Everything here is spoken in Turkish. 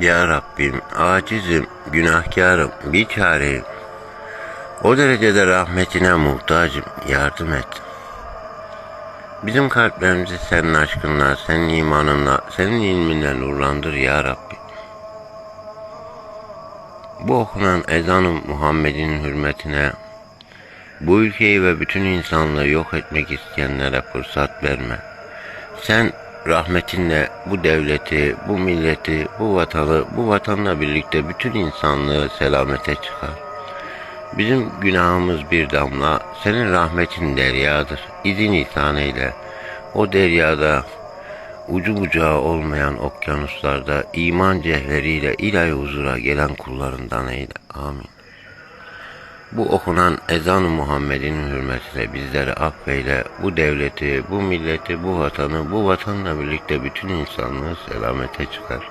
Ya Rabbim acizim, günahkarım, bir çareyim. O derecede rahmetine muhtacım, yardım et. Bizim kalplerimizi senin aşkınla, senin imanınla, senin ilminle nurlandır ya Rabbi. Bu okunan ezanın Muhammed'in hürmetine bu ülkeyi ve bütün insanlığı yok etmek isteyenlere fırsat verme. Sen rahmetinle bu devleti, bu milleti, bu vatanı, bu vatanla birlikte bütün insanlığı selamete çıkar. Bizim günahımız bir damla, senin rahmetin deryadır. İzin ihsan eyle. O deryada ucu bucağı olmayan okyanuslarda iman cevheriyle ilahi huzura gelen kullarından eyle. Amin. Bu okunan ezan-ı Muhammed'in hürmetine bizleri affeyle, bu devleti, bu milleti, bu vatanı, bu vatanla birlikte bütün insanlığı selamete çıkar.